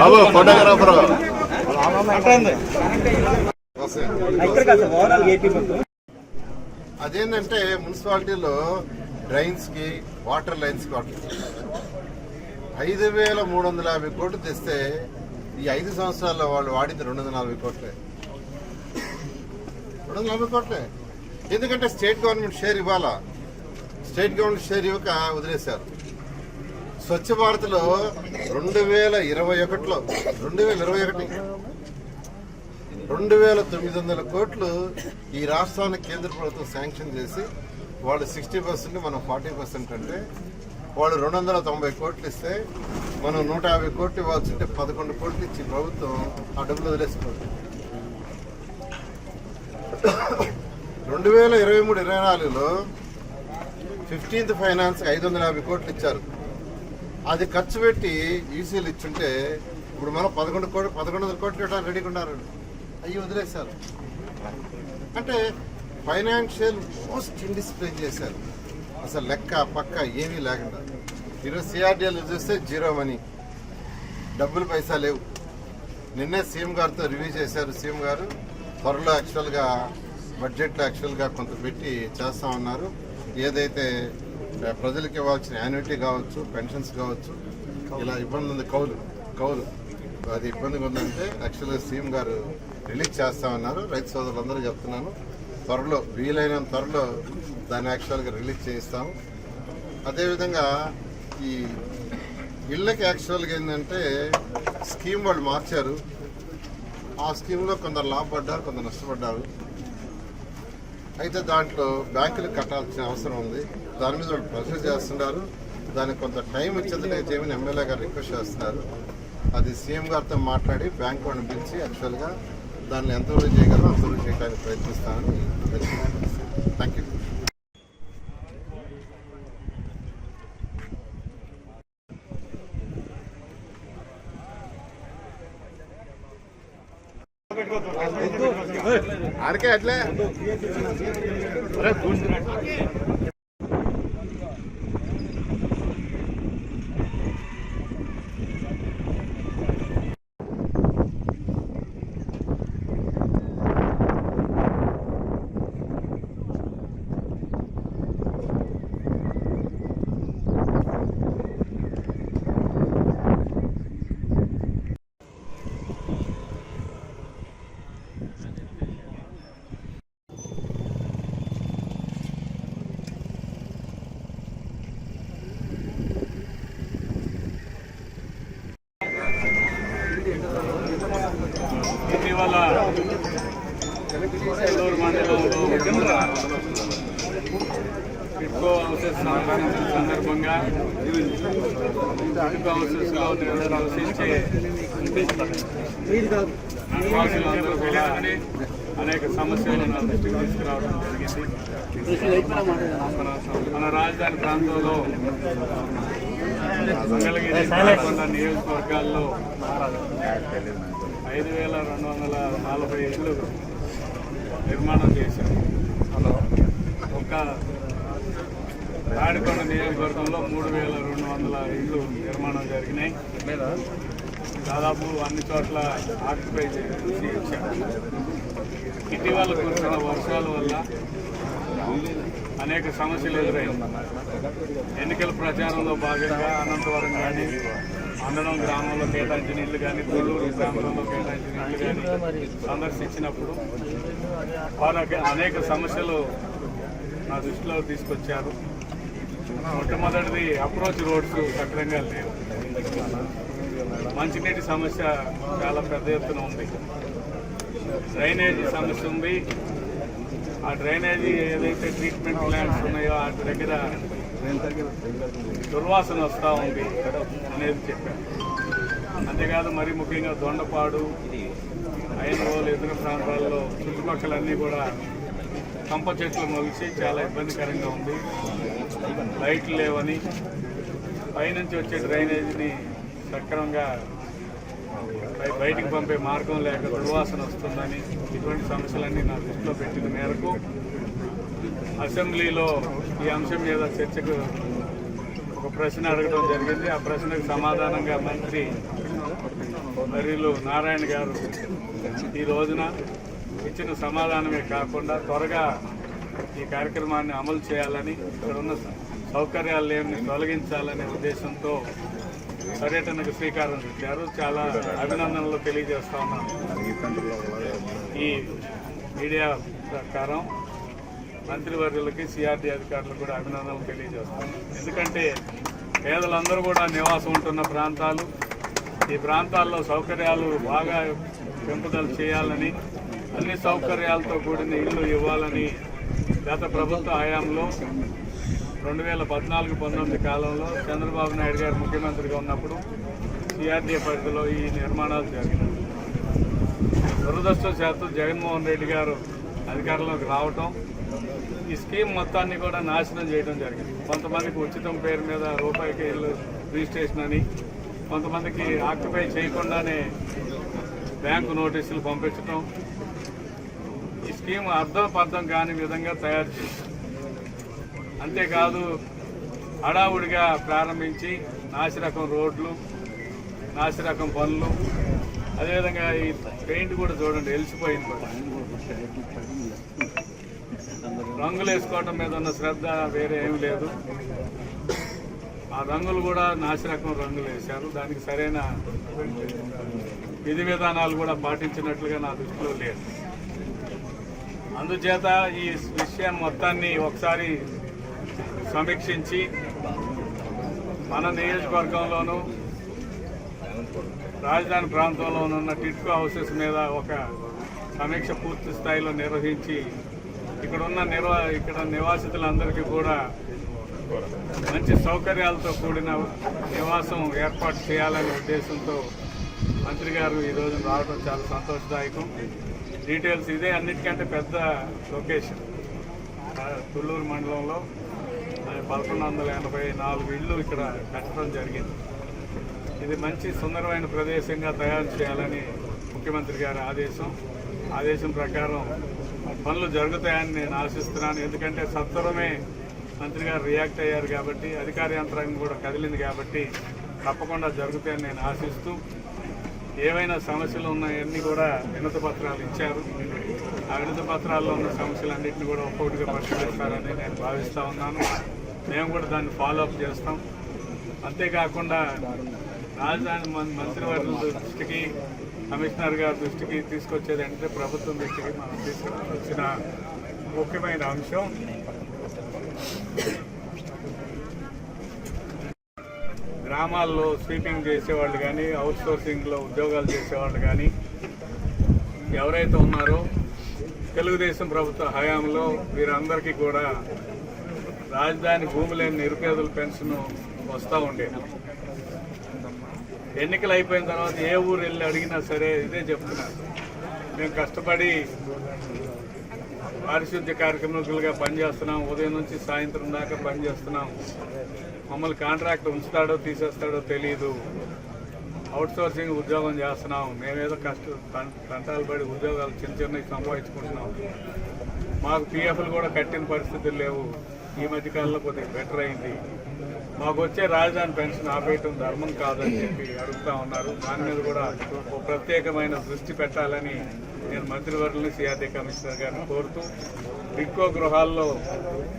బాబు photographer అదేంటంటే మున్సిపాలిటీలో డ్రైన్స్కి water లైన్స్కి water ఐదు వేల మూడు వందల యాభై కోట్లు తెస్తే ఈ ఐదు సంవత్సరాల్లో వాళ్ళు వాడింది రెండు వందల నలభై కోట్లే. రెండు వందల నలభై కోట్లే. ఎందుకంటే స్టేట్ గవర్నమెంట్ షేర్ ఇవ్వాలా? స్టేట్ గవర్నమెంట్ షేర్ ఇవ్వక వదిలేశారు. స్వచ్ఛ భారత్లో రెండు వేల ఇరవై ఒకటిలో రెండు వేల ఇరవై ఒకటి రెండు వేల తొమ్మిది వందల కోట్లు ఈ రాష్ట్రాన్ని కేంద్ర ప్రభుత్వం శాంక్షన్ చేసి వాళ్ళు సిక్స్టీ పర్సెంట్ మనం ఫార్టీ పర్సెంట్ అంటే వాళ్ళు రెండు వందల తొంభై కోట్లు ఇస్తే మనం నూట యాభై కోట్లు ఇవ్వాల్సింటే పదకొండు కోట్లు ఇచ్చి ప్రభుత్వం ఆ డబ్బులు వదిలేసుకోండి రెండు వేల ఇరవై మూడు ఇరవై నాలుగులో ఫిఫ్టీన్త్ ఫైనాన్స్ ఐదు వందల యాభై కోట్లు ఇచ్చారు. అది ఖర్చు పెట్టి ఈసీలు ఇచ్చుంటే ఇప్పుడు మనం పదకొండు కోట్లు పదకొండు వందల కోట్లు ఇవ్వడానికి రెడీగా ఉన్నారు అయ్యి వదిలేశారు. అంటే ఫైనాన్షియల్ మోస్ట్ ఇండిస్ప్లేన్ చేశారు. అసలు లెక్క పక్క ఏమీ లేకుండా. ఈరోజు సిఆర్డిఎల్ చూస్తే జీరో మనీ. డబ్బులు పైసా లేవు. నిన్నే సీఎం గారితో రివ్యూ చేశారు సీఎం గారు. త్వరలో యాక్చువల్గా బడ్జెట్లో యాక్చువల్గా కొంత పెట్టి చేస్తా ఉన్నారు. ఏదైతే ప్రజలకు ఇవ్వాల్సిన యాన్యుటీ కావచ్చు పెన్షన్స్ కావచ్చు ఇలా ఇబ్బంది ఉంది. కౌలు కౌలు. అది ఇబ్బందిగా ఉందంటే యాక్చువల్గా సీఎం గారు రిలీజ్ చేస్తామన్నారు రైతు సోదరులందరూ చెప్తున్నాను. త్వరలో వీలైనంత త్వరలో దాన్ని యాక్చువల్గా రిలీజ్ చేయిస్తాము. అదేవిధంగా ఈ ఇళ్ళకి యాక్చువల్గా ఏంటంటే స్కీమ్ వాళ్ళు మార్చారు. ఆ స్కీమ్లో కొందరు లాభపడ్డారు కొందరు నష్టపడ్డారు. అయితే దాంట్లో బ్యాంకులు కట్టాల్సిన అవసరం ఉంది. దాని మీద వాళ్ళు ప్రెషర్ చేస్తున్నారు. దానికి కొంత టైం ఇచ్చేది చేయమని ఎమ్మెల్యే గారు రిక్వెస్ట్ చేస్తున్నారు. అది సీఎం గారితో మాట్లాడి బ్యాంక్ వాళ్ళని పిలిచి యాక్చువల్గా దాన్ని ఎంతవరకు చేయగలరో అంతవరకు చేయడానికి ప్రయత్నిస్తానని థ్యాంక్ యూ ఆడికే అట్లే ఇవాళ ఏలూరు మండలంలో టిడ్కో హౌసెస్ సంక్రాంతి సందర్భంగా టిడ్కో హౌసెస్లో నివసించే నివాసులందరూ కూడా అనేక సమస్యలు నా దృష్టికి తీసుకురావడం జరిగింది. మన- రాజధాని ప్రాంతంలో మంగళగిరి నియోజకవర్గాల్లో ఐదు వేల రెండు వందల నలభై ఇళ్ళు నిర్మాణం చేశారు ఒక తాడికొండ నియోజకవర్గంలో మూడు వేల రెండు వందల ఇళ్ళు నిర్మాణం జరిగినాయి. దాదాపు అన్ని చోట్ల ఆక్యుపై చేసి ఇచ్చారు ఇటీవల కురిసిన వర్షాల వల్ల అనేక సమస్యలు ఎదురైంది ఎన్నికల ప్రచారంలో భాగంగా అనంతవరం కానీ అన్నడం గ్రామంలో కేటాయించిన ఇల్లు కానీ తొల్లూరు గ్రామంలో కేటాయించిన ఇల్లు కానీ సందర్శించినప్పుడు వారు అనేక సమస్యలు నా దృష్టిలో తీసుకొచ్చారు. మొట్టమొదటిది అప్రోచ్ రోడ్స్ సక్రంగా లేవు. మంచినీటి సమస్య చాలా పెద్ద ఎత్తున ఉంది. డ్రైనేజీ సమస్య ఉంది. ఆ డ్రైనేజీ ఏదైతే ట్రీట్మెంట్ ప్లాంట్స్ ఉన్నాయో వాటి దగ్గర దుర్వాసన వస్తూ ఉంది అనేది చెప్పారు. అంతేకాదు మరి ముఖ్యంగా దొండపాడు ఐనవోలు ఇతర ప్రాంతాల్లో చుట్టుపక్కలన్నీ కూడా కంప చెట్లు మొలిచి చాలా ఇబ్బందికరంగా ఉంది. లైట్లు లేవని పైనుంచి వచ్చే డ్రైనేజీని సక్రమంగా బయటికి పంపే మార్గం లేక దుర్వాసన వస్తుందని ఇటువంటి సమస్యలన్నీ నా దృష్టిలో పెట్టిన మేరకు అసెంబ్లీలో ఈ అంశం మీద చర్చకు ఒక ప్రశ్న అడగడం జరిగింది. ఆ ప్రశ్నకు సమాధానంగా మంత్రి వర్యులు నారాయణ గారు ఈ రోజున ఇచ్చిన సమాధానమే కాకుండా త్వరగా ఈ కార్యక్రమాన్ని అమలు చేయాలని ఇక్కడ ఉన్న సౌకర్యాలు ఏమి తొలగించాలనే ఉద్దేశంతో పర్యటనకు శ్రీకారం చుట్టారు. చాలా అభినందనలు తెలియజేస్తా ఉన్నాను. ఈ మీడియా ప్రకారం మంత్రివర్యులకి సిఆర్డీ అధికారులకు కూడా అభినందనలు తెలియజేస్తాను. ఎందుకంటే పేదలందరూ కూడా నివాసం ఉంటున్న ప్రాంతాలు ఈ ప్రాంతాల్లో సౌకర్యాలు బాగా పెంపుదల చేయాలని అన్ని సౌకర్యాలతో కూడిన ఇల్లు ఇవ్వాలని గత ప్రభుత్వ హయాంలో రెండు వేల పద్నాలుగు పంతొమ్మిది కాలంలో చంద్రబాబు నాయుడు గారు ముఖ్యమంత్రిగా ఉన్నప్పుడు సిఆర్డీఏ పరిధిలో ఈ నిర్మాణాలు జరిగినాయి. దురదృష్టవశాత్తు జగన్మోహన్ రెడ్డి గారు అధికారంలోకి రావటం ఈ స్కీమ్ మొత్తాన్ని కూడా నాశనం చేయడం జరిగింది. కొంతమందికి ఉచితం పేరు మీద రూపాయికి ఇల్లు రిజిస్ట్రేషన్ అని కొంతమందికి ఆక్యుపై చేయకుండానే బ్యాంకు నోటీసులు పంపించడం ఈ స్కీమ్ అర్థం పర్థం కాని విధంగా తయారు చేసింది అంతేకాదు హడావుడిగా ప్రారంభించి నాసిరకం రోడ్లు నాసిరకం పనులు అదేవిధంగా ఈ పెయింట్ కూడా చూడండి వెలిసిపోయింది కూడా. రంగులు వేసుకోవటం మీద ఉన్న శ్రద్ధ వేరే ఏం లేదు. ఆ రంగులు కూడా నాసిరకం రంగులు వేశారు. దానికి సరైన విధి విధానాలు కూడా పాటించినట్లుగా నా దృష్టిలో లేదు. అందుచేత ఈ విషయం మొత్తాన్ని ఒకసారి సమీక్షించి మన నియోజకవర్గంలోనూ రాజధాని ప్రాంతంలో ఉన్న టిట్కో హౌసెస్ మీద ఒక సమీక్ష పూర్తి స్థాయిలో నిర్వహించి ఇక్కడ ఉన్న నిర్వా ఇక్కడ నివాసితులందరికీ కూడా మంచి సౌకర్యాలతో కూడిన నివాసం ఏర్పాటు చేయాలనే ఉద్దేశంతో మంత్రి గారు ఈరోజు రావడం చాలా సంతోషదాయకం. డీటెయిల్స్ ఇదే అన్నిటికంటే పెద్ద లొకేషన్. తుళ్ళూరు మండలంలో పదకొండు వందల ఎనభై నాలుగు ఇళ్ళు ఇక్కడ కట్టడం జరిగింది. ఇది మంచి సుందరమైన ప్రదేశంగా తయారు చేయాలని ముఖ్యమంత్రి గారి ఆదేశం. ఆదేశం ప్రకారం పనులు జరుగుతాయని నేను ఆశిస్తున్నాను. ఎందుకంటే సత్వరమే మంత్రి గారు రియాక్ట్ అయ్యారు కాబట్టి అధికార యంత్రాంగం కూడా కదిలింది కాబట్టి తప్పకుండా జరుగుతాయని నేను ఆశిస్తూ ఏవైనా సమస్యలు ఉన్నాయన్నీ కూడా వినత పత్రాలు ఇచ్చారు. ఆ వినత పత్రాల్లో ఉన్న సమస్యలన్నింటినీ కూడా ఒక్కొక్కటిగా పరిశీలిస్తారని నేను భావిస్తూ ఉన్నాను. మేము కూడా దాన్ని ఫాలో అప్ చేస్తాం. అంతేకాకుండా రాజధాని మం- దృష్టికి కమిషనర్ గారి దృష్టికి తీసుకొచ్చేది అంటే ప్రభుత్వం దృష్టికి మనం తీసుకొచ్చిన ముఖ్యమైన అంశం గ్రామాల్లో స్వీపింగ్ చేసేవాళ్ళు కానీ అవుట్సోర్సింగ్లో ఉద్యోగాలు చేసేవాళ్ళు కానీ ఎవరైతే ఉన్నారో తెలుగుదేశం ప్రభుత్వ హయాంలో వీరందరికీ కూడా రాజధాని భూమి లేని నిరుపేదల పెన్షన్ వస్తూ ఉండేది ఎన్నికలు అయిపోయిన తర్వాత ఏ ఊరు వెళ్ళి అడిగినా సరే ఇదే చెప్తున్నారు మేము కష్టపడి పారిశుద్ధ్య కార్యక్రమాలుగా పనిచేస్తున్నాం. ఉదయం నుంచి సాయంత్రం దాకా పనిచేస్తున్నాం. మమ్మల్ని కాంట్రాక్ట్ ఉంచుతాడో తీసేస్తాడో తెలియదు అవుట్సోర్సింగ్ ఉద్యోగం చేస్తున్నాం. మేమేదో కష్ట తంటాలు పడి ఉద్యోగాలు చిన్న చిన్నవి సంపాదించుకుంటున్నాం. మాకు పిఎఫ్లు కూడా కట్టిన పరిస్థితులు లేవు. ఈ మధ్య కాలంలో కొద్దిగా బెటర్ అయింది. మాకు వచ్చే రాజధాని పెన్షన్ ఆపేయటం ధర్మం కాదని చెప్పి అడుగుతా ఉన్నారు. దాని మీద కూడా ఒక ప్రత్యేకమైన దృష్టి పెట్టాలని నేను మంత్రివర్యులను సిఆర్టీ కమిషనర్ గారిని కోరుతూ బిక్కో గృహాల్లో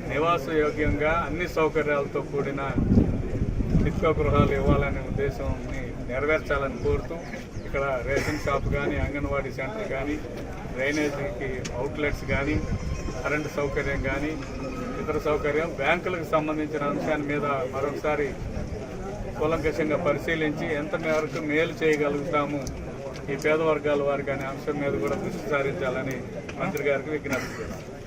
నివాస యోగ్యంగా అన్ని సౌకర్యాలతో కూడిన నిత్య గృహాలు ఇవ్వాలనే ఉద్దేశాన్ని నెరవేర్చాలని కోరుతూ ఇక్కడ రేషన్ షాప్ కానీ అంగన్వాడీ సెంటర్ కానీ డ్రైనేజీకి అవుట్లెట్స్ కానీ కరెంటు సౌకర్యం కానీ ఇతర సౌకర్యం బ్యాంకులకు సంబంధించిన అంశాన్ని మీద మరొకసారి కూలంకషంగా పరిశీలించి ఎంత మేరకు మేలు చేయగలుగుతాము ఈ పేద వర్గాల వారికి అనే అంశం మీద కూడా దృష్టి సారించాలని మంత్రి గారికి విజ్ఞప్తి చేస్తాను